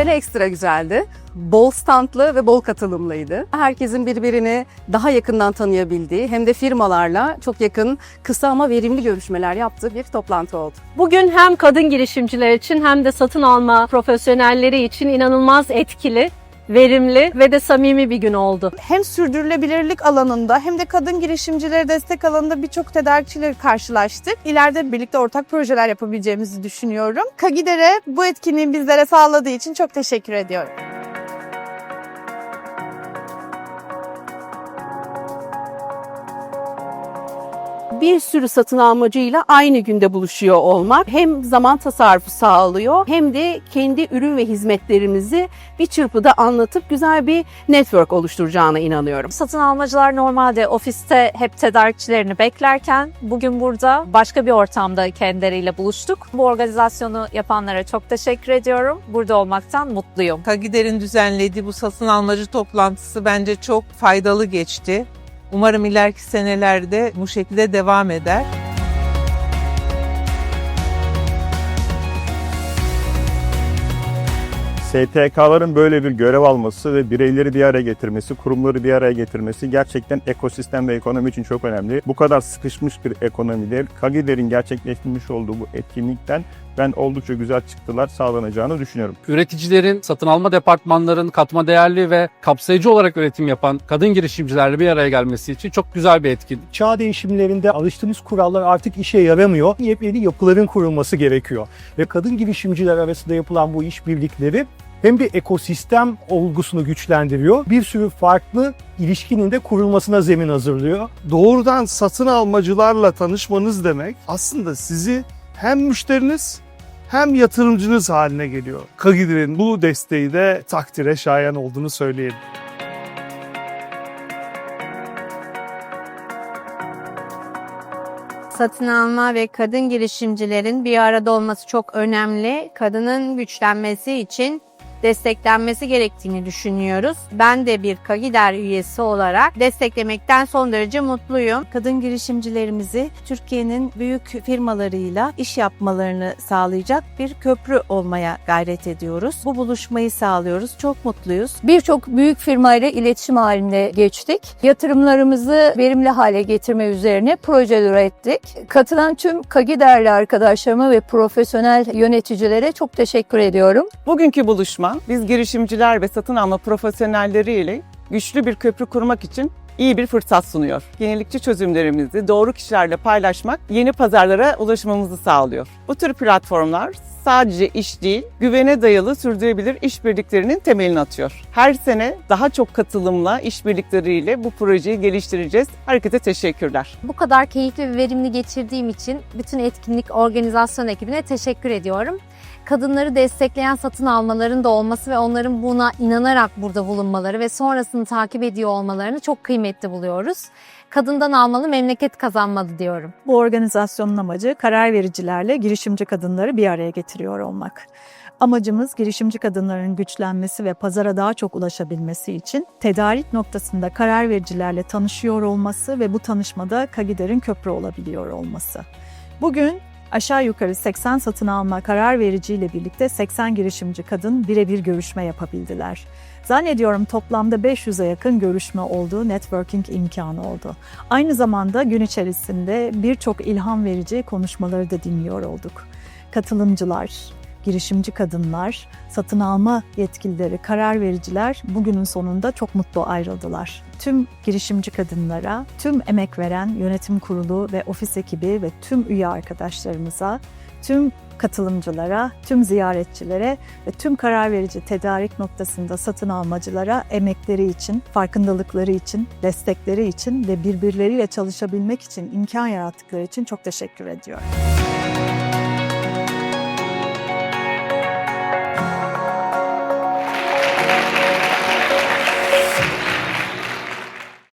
sene ekstra güzeldi. Bol standlı ve bol katılımlıydı. Herkesin birbirini daha yakından tanıyabildiği hem de firmalarla çok yakın, kısa ama verimli görüşmeler yaptığı bir toplantı oldu. Bugün hem kadın girişimciler için hem de satın alma profesyonelleri için inanılmaz etkili, verimli ve de samimi bir gün oldu. hem sürdürülebilirlik alanında hem de kadın girişimcilere destek alanında birçok tedarikçileri karşılaştık. İleride birlikte ortak projeler yapabileceğimizi düşünüyorum. Kagider'e bu etkinliği bizlere sağladığı için çok teşekkür ediyorum. Bir sürü satın almacıyla aynı günde buluşuyor olmak hem zaman tasarrufu sağlıyor hem de kendi ürün ve hizmetlerimizi bir çırpıda anlatıp güzel bir network oluşturacağına inanıyorum. Satın almacılar normalde ofiste hep tedarikçilerini beklerken bugün burada başka bir ortamda kendileriyle buluştuk. Bu organizasyonu yapanlara çok teşekkür ediyorum. Burada olmaktan mutluyum. Kagider'in düzenlediği bu satın almacı toplantısı bence çok faydalı geçti. Umarım ileriki senelerde bu şekilde devam eder. STK'ların böyle bir görev alması ve bireyleri bir araya getirmesi, kurumları bir araya getirmesi gerçekten ekosistem ve ekonomi için çok önemli. Bu kadar sıkışmış bir ekonomide Kagider'in gerçekleştirmiş olduğu bu etkinlikten ben oldukça güzel çıktılar sağlanacağını düşünüyorum. üreticilerin, satın alma departmanların katma değerli ve kapsayıcı olarak üretim yapan kadın girişimcilerle bir araya gelmesi için çok güzel bir etkinlik. çağ değişimlerinde alıştığımız kurallar artık işe yaramıyor. Yepyeni yapıların kurulması gerekiyor. Ve kadın girişimciler arasında yapılan bu işbirlikleri hem bir ekosistem olgusunu güçlendiriyor, bir sürü farklı ilişkinin de kurulmasına zemin hazırlıyor. doğrudan satın almacılarla tanışmanız demek aslında sizi hem müşteriniz hem yatırımcınız haline geliyor. Kagider'in bu desteği de takdire şayan olduğunu söyleyelim. satın alma ve kadın girişimcilerin bir arada olması çok önemli. Kadının güçlenmesi için desteklenmesi gerektiğini düşünüyoruz. Ben de bir Kagider üyesi olarak desteklemekten son derece mutluyum. Kadın girişimcilerimizi Türkiye'nin büyük firmalarıyla iş yapmalarını sağlayacak bir köprü olmaya gayret ediyoruz. Bu buluşmayı sağlıyoruz. Çok mutluyuz. Birçok büyük firmayla iletişim halinde geçtik. Yatırımlarımızı verimli hale getirme üzerine projeler ürettik. Katılan tüm Kagiderli arkadaşlarıma ve profesyonel yöneticilere çok teşekkür ediyorum. Bugünkü buluşma biz girişimciler ve satın alma profesyonelleri ile güçlü bir köprü kurmak için iyi bir fırsat sunuyor. Yenilikçi çözümlerimizi doğru kişilerle paylaşmak yeni pazarlara ulaşmamızı sağlıyor. Bu tür platformlar sadece iş değil, güvene dayalı sürdürülebilir işbirliklerinin temelini atıyor. Her sene daha çok katılımla işbirlikleriyle bu projeyi geliştireceğiz. Harekete teşekkürler. Bu kadar keyifli ve verimli geçirdiğim için bütün etkinlik organizasyon ekibine teşekkür ediyorum. Kadınları destekleyen satın almaların da olması ve onların buna inanarak burada bulunmaları ve sonrasını takip ediyor olmalarını çok kıymetli buluyoruz. Kadından almalı, memleket kazanmalı diyorum. Bu organizasyonun amacı karar vericilerle girişimci kadınları bir araya getiriyor olmak. Amacımız girişimci kadınların güçlenmesi ve pazara daha çok ulaşabilmesi için tedarik noktasında karar vericilerle tanışıyor olması ve bu tanışmada Kagider'in köprü olabiliyor olması. Bugün aşağı yukarı 80 satın alma karar vericiyle birlikte 80 girişimci kadın birebir görüşme yapabildiler. Zannediyorum toplamda 500'e yakın görüşme oldu, networking imkanı oldu. Aynı zamanda gün içerisinde birçok ilham verici konuşmaları da dinliyor olduk. Katılımcılar, girişimci kadınlar, satın alma yetkilileri, karar vericiler bugünün sonunda çok mutlu ayrıldılar. Tüm girişimci kadınlara, tüm emek veren yönetim kurulu ve ofis ekibi ve tüm üye arkadaşlarımıza, tüm katılımcılara, tüm ziyaretçilere ve tüm karar verici tedarik noktasında satın almacılara emekleri için, farkındalıkları için, destekleri için ve birbirleriyle çalışabilmek için imkan yarattıkları için çok teşekkür ediyorum.